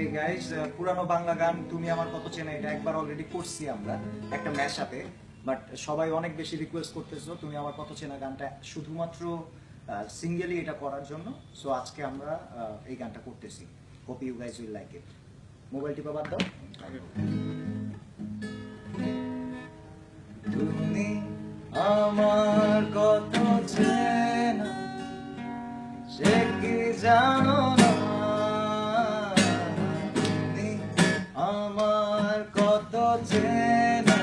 এই গাইস পুরানো বাংলা গান তুমি আমার কত চেনা, এটা একবার অলরেডি করছি আমরা একটা সাথে বাট সবাই অনেক বেশি রিকোয়েস্ট করতেছো, তুমি আমার কত চেনা গানটা শুধুমাত্র সিঙ্গেলি এটা করার জন্য সো আজকে আমরা এই গানটা করতেছি। Hope you guys will like it mobile টিপা বাদ দাও। তুমি আমার কত চেনা, সে কি জানো চেনা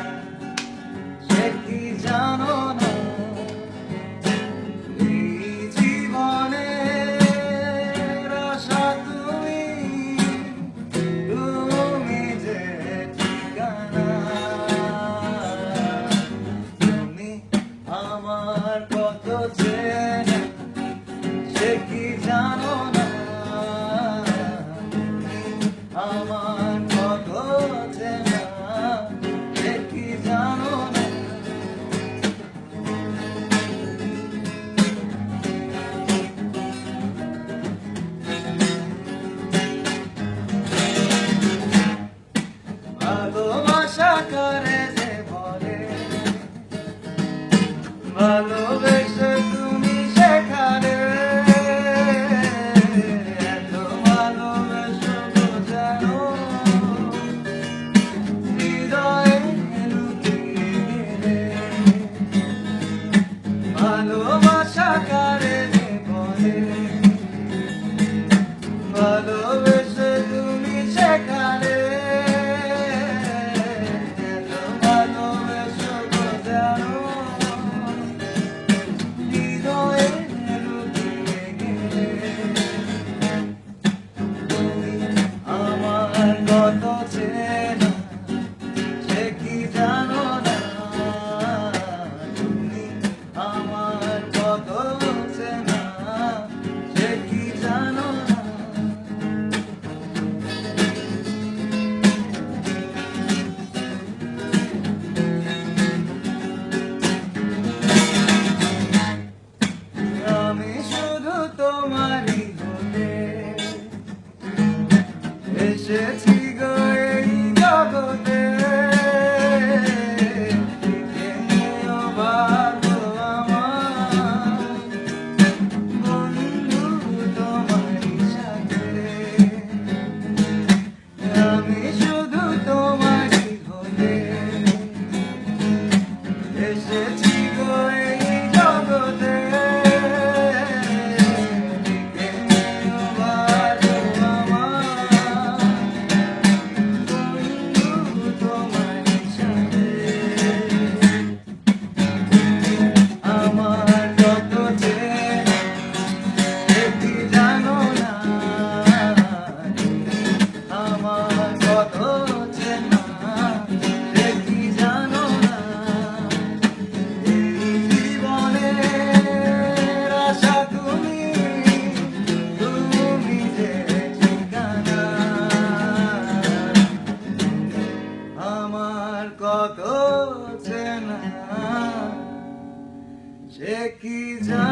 Jackie's on.